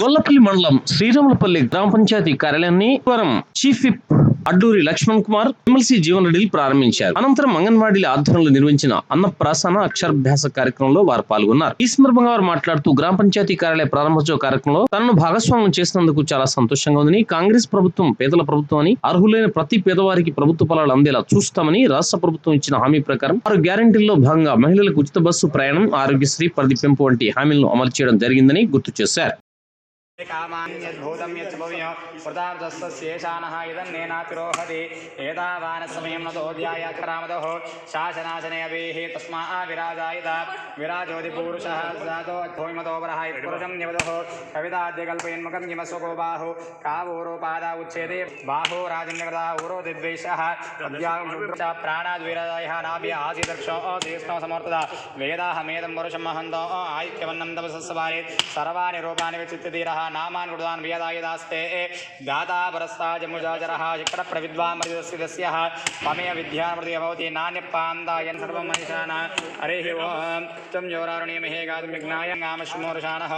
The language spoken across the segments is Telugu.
గొల్లపల్లి మండలం శ్రీరాములపల్లి గ్రామ పంచాయతీ కార్యాలయాన్ని వరం chief whip Adduri Laxman Kumar MLC Jeevan రెడ్డిలు ప్రారంభించారు. అనంతరం అంగన్వాడీల ఆధ్వర్యంలో నిర్వహించిన అన్నప్రాసన అక్షరాభ్యాస కార్యక్రమంలో వారు పాల్గొన్నారు. ఈ సందర్భంగా వారు మాట్లాడుతూ గ్రామ పంచాయతీ కార్యాలయ ప్రారంభోత్సవ కార్యక్రమంలో తనను భాగస్వామ్యం చేసినందుకు చాలా సంతోషంగా ఉందని కాంగ్రెస్ ప్రభుత్వం పేదల ప్రభుత్వం అని అర్హులైన ప్రతి పేదవారికి ప్రభుత్వ ఫలాలు అందేలా చూస్తామని రాష్ట్ర ప్రభుత్వం ఇచ్చిన హామీ ప్రకారం ఆరు గ్యారంటీల్లో భాగంగా మహిళలకు ఉచిత బస్సు ప్రయాణం ఆరోగ్యశ్రీ పరిధి పెంపు వంటి హామీలను అమలు చేయడం జరిగిందని గుర్తు చేశారు. कामान्यद्भूतं यच्च भव्यो प्रतापदस्सस्येषानः शासनाशने तस्मा विराजायिता। विराजोदिपूरुषः जातो बाहु। कावोरो पादा उच्छेदे ऊरो दिद्वेषः प्राणाद्विराजायः नाभ्य आसीदर्क्षो अतीष्णो समर्थता। वेदाहमेदं पुरुषं महन्तो आयुक्यवन्नं तपसस्वारे सर्वाणि नामान् गुरुदान् वियदायदास्ते। दाता परस्ताजमुजाजरः शिखरप्रविद्वामृतस्य त्वमेव विद्यामृति भवति नान्यपान्दायन् सर्वं मनुषाणां हरिः ओं। त्वं योरारुणीमहे गातुं विघ्नाय नामश्मोरुषाणः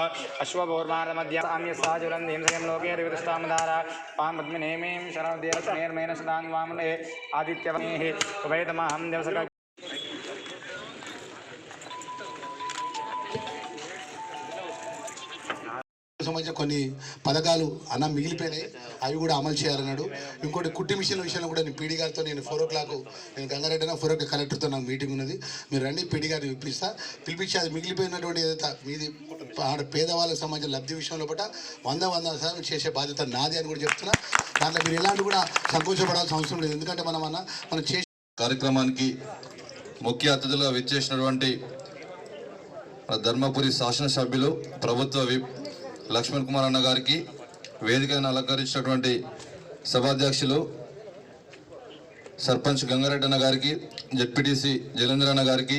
हिंसयं लोके त्वां सदाङ्गवामने। उभयतमहं సంబంధించిన కొన్ని పథకాలు అన్న మిగిలిపోయినాయి. అవి కూడా అమలు చేయాలన్నాడు. ఇంకోటి కుట్టి మిషన్ల విషయంలో కూడా నేను పీడీ గారితో నేను ఫోర్ ఓ క్లాక్ నేను గంగారెడ్డి ఫోర్ ఓ క్లాక్ కలెక్టర్తో నాకు మీటింగ్ ఉన్నది. మీరు రండి పీడీ గారిని పిలిపిస్తా. పిలిపించి అది మిగిలిపోయినటువంటి ఏదైతే మీది ఆడ పేదవాళ్ళకి సంబంధించిన లబ్ధి విషయంలో పట్ల వంద వంద సార్లు చేసే బాధ్యత నాది అని కూడా చెప్తున్నా. దాంట్లో మీరు ఎలాంటి కూడా సంకోచపడాల్సిన అవసరం లేదు. ఎందుకంటే మనం అన్న మనం చేసే కార్యక్రమానికి ముఖ్య అతిథులుగా విచ్చేసినటువంటి ధర్మపురి శాసనసభ్యులు ప్రభుత్వ విప్ లక్ష్మణ్ కుమార్ అన్న గారికి వేదికను అలంకరించినటువంటి సభాధ్యక్షులు సర్పంచ్ గంగారెడ్డి అన్న గారికి జడ్పీటీసీ జలేంద్ర అన్న గారికి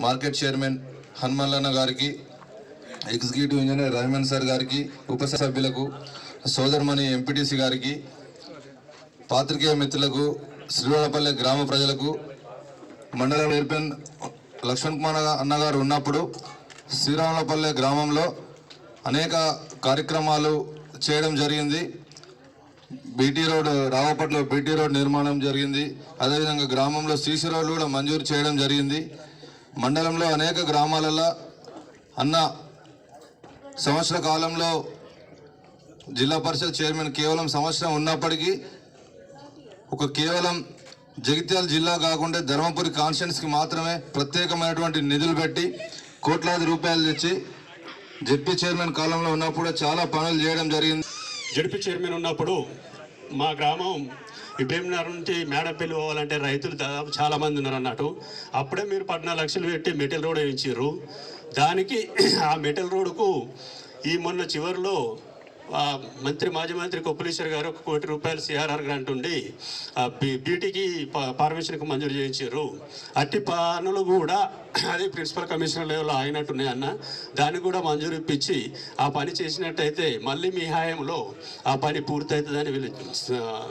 మార్కెట్ చైర్మన్ హనుమల్ అన్న గారికి ఎగ్జిక్యూటివ్ ఇంజనీర్ రహమాన్ సార్ గారికి ఉప సభ్యులకు సోదర్మణి ఎంపీటీసీ గారికి పాత్రికేయ మిత్రులకు శ్రీవాడపల్లి గ్రామ ప్రజలకు మండల చైర్మన్ లక్ష్మణ్ కుమార్ అన్నగారు ఉన్నప్పుడు శ్రీరాములపల్లె గ్రామంలో అనేక కార్యక్రమాలు చేయడం జరిగింది. బీటీ రోడ్ రావపట్లో బీటీ రోడ్ నిర్మాణం జరిగింది. అదేవిధంగా గ్రామంలో సీసీ రోడ్లు కూడా మంజూరు చేయడం జరిగింది. మండలంలో అనేక గ్రామాలలో అన్న సంవత్సర కాలంలో జిల్లా పరిషత్ చైర్మన్ కేవలం సంవత్సరం ఉన్నప్పటికీ ఒక కేవలం జగిత్యాల జిల్లా కాకుండా ధర్మపురి కాన్స్టిట్యున్సీకి మాత్రమే ప్రత్యేకమైనటువంటి నిధులు పెట్టి కోట్లాది రూపాయలు తెచ్చి జడ్పీ చైర్మన్ కాలంలో ఉన్నప్పుడు చాలా పనులు చేయడం జరిగింది. జడ్పీ చైర్మన్ ఉన్నప్పుడు మా గ్రామం ఈ నుంచి మేడపల్లి పోవాలంటే రైతులు దాదాపు చాలామంది ఉన్నారు అన్నట్టు. అప్పుడే మీరు పద్నాలుగు లక్షలు పెట్టి మెటల్ రోడ్ వేయించారు దానికి ఆ మెటల్ రోడ్డుకు ఈ మొన్న చివరిలో మంత్రి మాజీ మంత్రి కొప్పులీశ్వర్ గారు ఒక కోటి రూపాయలు సిఆర్ఆర్ గ్రాంట్ ఉండి బీటీకి ప- పర్మిషన్కి మంజూరు చేయించారు. అట్టి పనులు కూడా అది ప్రిన్సిపల్ కమిషనర్ లెవెల్లో ఆగినట్టున్నాయి అన్న. దాన్ని కూడా మంజూరు ఇప్పించి ఆ పని చేసినట్టయితే మళ్ళీ మీ హాయంలో ఆ పని పూర్తవుతుందని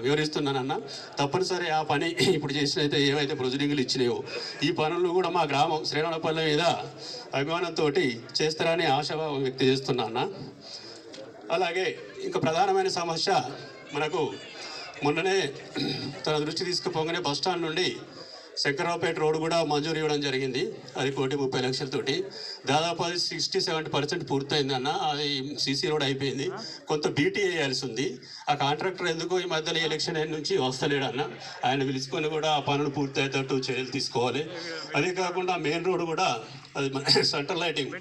వివరిస్తున్నానన్న తప్పనిసరి ఆ పని ఇప్పుడు చేసినైతే ఏవైతే ప్రొసీడింగ్లు ఇచ్చినాయో ఈ పనులు కూడా మా గ్రామం శ్రీరామపల్లి మీద అభిమానంతో చేస్తారని ఆశాభావం వ్యక్తి చేస్తున్నా అన్న. అలాగే ఇంకా ప్రధానమైన సమస్య మనకు మొన్ననే తన దృష్టి తీసుకుపోగానే బస్టాండ్ నుండి శంకరావుపేట రోడ్డు కూడా మంజూరు ఇవ్వడం జరిగింది. అది కోటి ముప్పై లక్షలతోటి. దాదాపు అది సిక్స్టీ సెవెంటీ పర్సెంట్ పూర్తయింది అన్న అది సీసీ రోడ్ అయిపోయింది. కొంత బీటీ వేయాల్సి ఉంది ఆ కాంట్రాక్టర్ ఎందుకు ఈ మధ్యలో ఎలక్షన్ అయిన నుంచి వస్తలేడు అన్న ఆయన పిలుచుకొని కూడా ఆ పనులు పూర్తయ్యేటట్టు చర్యలు తీసుకోవాలి. అదే కాకుండా మెయిన్ రోడ్ కూడా అది centre lighting.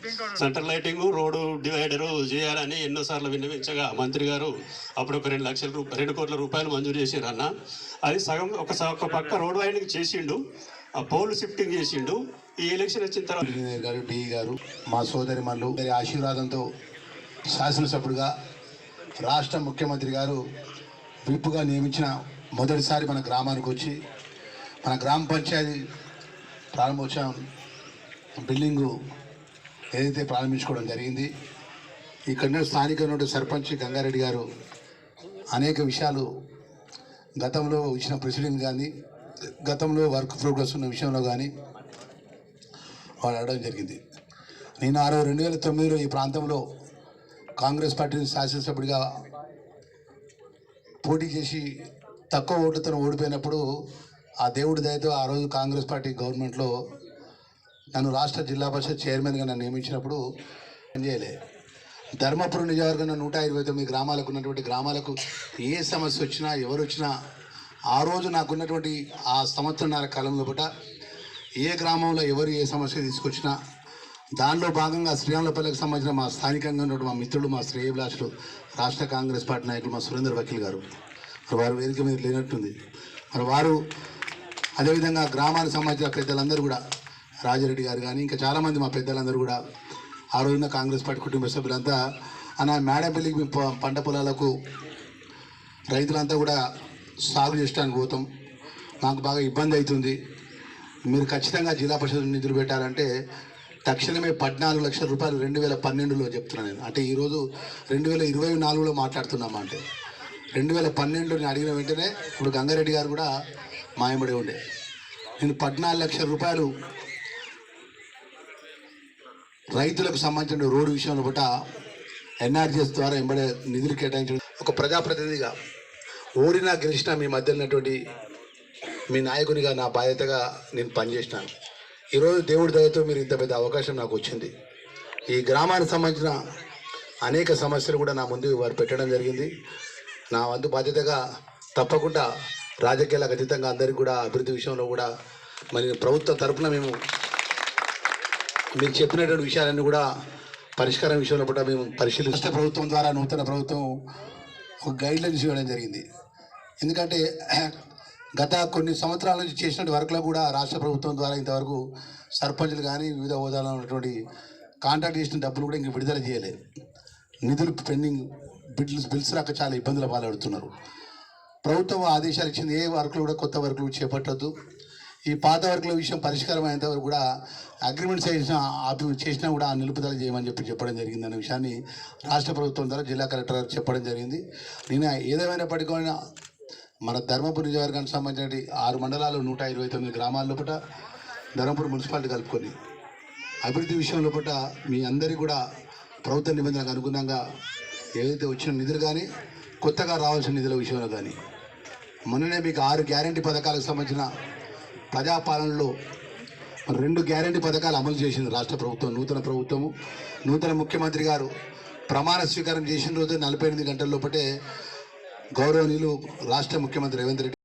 Centre lighting road divider చేయాలని ఎన్నోసార్లు విన్నవించగా మంత్రి గారు అప్పుడు ఒక రెండు లక్షల రూపాయలు రెండు కోట్ల రూపాయలు మంజూరు చేశారు అన్న. అది సగం ఒక ఒక పక్క రోడ్ వైండింగ్ చేసిండు ఆ పోల్ షిఫ్టింగ్ చేసిండు. ఈ ఎలక్షన్ వచ్చిన తర్వాత గారు డి గారు మా సోదరి మళ్ళు ఆశీర్వాదంతో శాసనసభ్యుడిగా రాష్ట్ర ముఖ్యమంత్రి గారు విప్పుగా నియమించిన మొదటిసారి మన గ్రామానికి వచ్చి మన గ్రామ పంచాయతీ ప్రారంభోత్సవం బిల్డింగు ఏదైతే ప్రారంభించుకోవడం జరిగింది ఇక్కడ స్థానిక ఉన్నటువంటి సర్పంచ్ గంగారెడ్డి గారు అనేక విషయాలు గతంలో ఇచ్చిన ప్రెసిడెంట్ కానీ గతంలో వర్క్ ప్రోగ్రెస్ ఉన్న విషయంలో కానీ వాళ్ళు అడగడం జరిగింది. నేను ఆ రోజు రెండు వేల తొమ్మిదిలో ఈ ప్రాంతంలో కాంగ్రెస్ పార్టీని శాసనసభ్యుడిగా పోటీ చేసి తక్కువ ఓటుతో ఓడిపోయినప్పుడు ఆ దేవుడి దయతో ఆ రోజు కాంగ్రెస్ పార్టీ గవర్నమెంట్లో నన్ను రాష్ట్ర జిల్లా పరిషత్ చైర్మన్గా నన్ను నియమించినప్పుడు చేయలే. ధర్మపురం నియోజకవర్గం నూట ఇరవై తొమ్మిది గ్రామాలకు ఉన్నటువంటి గ్రామాలకు ఏ సమస్య వచ్చినా ఎవరు వచ్చినా ఆ రోజు నాకున్నటువంటి ఆ సంవత్సరంన్నర కాలంలో పూట ఏ గ్రామంలో ఎవరు ఏ సమస్య తీసుకొచ్చినా దానిలో భాగంగా శ్రీరాములపల్లికి సంబంధించిన మా స్థానికంగా ఉన్నటువంటి మా మిత్రులు మా శ్రేయభిలాషులు రాష్ట్ర కాంగ్రెస్ పార్టీ నాయకులు మా సురేందర్ వకీల్ గారు. మరి వారు వేదిక మీద లేనట్టుంది. మరి వారు అదేవిధంగా గ్రామానికి సంబంధించిన పెద్దలందరూ కూడా రాజారెడ్డి గారు కానీ ఇంకా చాలామంది మా పెద్దలందరూ కూడా ఆ రోజున కాంగ్రెస్ పార్టీ కుటుంబ సభ్యులంతా. అన్న మేడపల్లికి మేము పంట పొలాలకు రైతులంతా కూడా సాగు చేయడానికి పోతాం. మాకు బాగా ఇబ్బంది అవుతుంది మీరు ఖచ్చితంగా జిల్లా పరిషత్ నిధులు పెట్టాలంటే తక్షణమే పద్నాలుగు లక్షల రూపాయలు రెండు వేల పన్నెండులో చెప్తున్నాను నేను. అంటే ఈరోజు రెండు వేల ఇరవై నాలుగులో మాట్లాడుతున్నామా అంటే రెండు వేల పన్నెండులో నేను అడిగిన వెంటనే ఇప్పుడు గంగారెడ్డి గారు కూడా మాయమడి ఉండే. నేను పద్నాలుగు లక్షల రూపాయలు రైతులకు సంబంధించిన రోడ్డు విషయంలో బట్ట ఎన్ఆర్జీఎస్ ద్వారా ఎంబడే నిధులు కేటాయించడం. ఒక ప్రజాప్రతినిధిగా ఓడినా గెలిచినా మీ మధ్య ఉన్నటువంటి మీ నాయకునిగా నా బాధ్యతగా నేను పనిచేసినాను. ఈరోజు దేవుడి దయతో మీరు ఇంత పెద్ద అవకాశం నాకు వచ్చింది. ఈ గ్రామానికి సంబంధించిన అనేక సమస్యలు కూడా నా ముందు వారు పెట్టడం జరిగింది. నా వంతు బాధ్యతగా తప్పకుండా రాజకీయాలకు అతీతంగా అందరికీ కూడా అభివృద్ధి విషయంలో కూడా మరి ప్రభుత్వ తరఫున మేము మీరు చెప్పినటువంటి విషయాలన్నీ కూడా పరిష్కారం విషయంలో కూడా మేము పరిశీలి రాష్ట్ర ప్రభుత్వం ద్వారా నూతన ప్రభుత్వం ఒక గైడ్లైన్స్ ఇవ్వడం జరిగింది. ఎందుకంటే గత కొన్ని సంవత్సరాల నుంచి చేసినటువంటి వర్క్లో కూడా రాష్ట్ర ప్రభుత్వం ద్వారా ఇంతవరకు సర్పంచులు కానీ వివిధ హోదాలో ఉన్నటువంటి కాంట్రాక్ట్ చేసిన డబ్బులు కూడా ఇంక విడుదల చేయలేదు. నిధులు పెండింగ్ బిల్స్ బిల్స్ రాక చాలా ఇబ్బందుల పాలడుతున్నారు ప్రభుత్వం ఆదేశాలు ఇచ్చింది ఏ వర్క్లు కూడా కొత్త వర్క్లు చేపట్టద్దు. ఈ పాత వర్కుల విషయం పరిష్కారం అయ్యేంత వరకు కూడా అగ్రిమెంట్ చేసిన ఆపి చేసినా కూడా ఆ నిలుపుదల చేయమని చెప్పి చెప్పడం జరిగింది అనే విషయాన్ని రాష్ట్ర ప్రభుత్వం ద్వారా జిల్లా కలెక్టర్ గారు చెప్పడం జరిగింది. నేను ఏదేమైనప్పటికీ మన ధర్మపురి నియోజకవర్గానికి సంబంధించిన ఆరు మండలాలు నూట ఇరవై తొమ్మిది గ్రామాల లోపల ధర్మపురి మున్సిపాలిటీ కలుపుకొని అభివృద్ధి విషయం లోపల మీ అందరికీ కూడా ప్రభుత్వ నిబంధనలకు అనుగుణంగా ఏదైతే వచ్చిన నిధులు కానీ కొత్తగా రావాల్సిన నిధుల విషయంలో కానీ మొన్ననే మీకు ఆరు గ్యారంటీ పథకాలకు సంబంధించిన ప్రజాపాలనలో రెండు గ్యారంటీ పథకాలు అమలు చేసింది రాష్ట్ర ప్రభుత్వం నూతన ప్రభుత్వము. నూతన ముఖ్యమంత్రి గారు ప్రమాణ స్వీకారం చేసిన రోజు నలభై ఎనిమిది గంటల లోపటే గౌరవనీయులు రాష్ట్ర ముఖ్యమంత్రి రేవంత్ రెడ్డి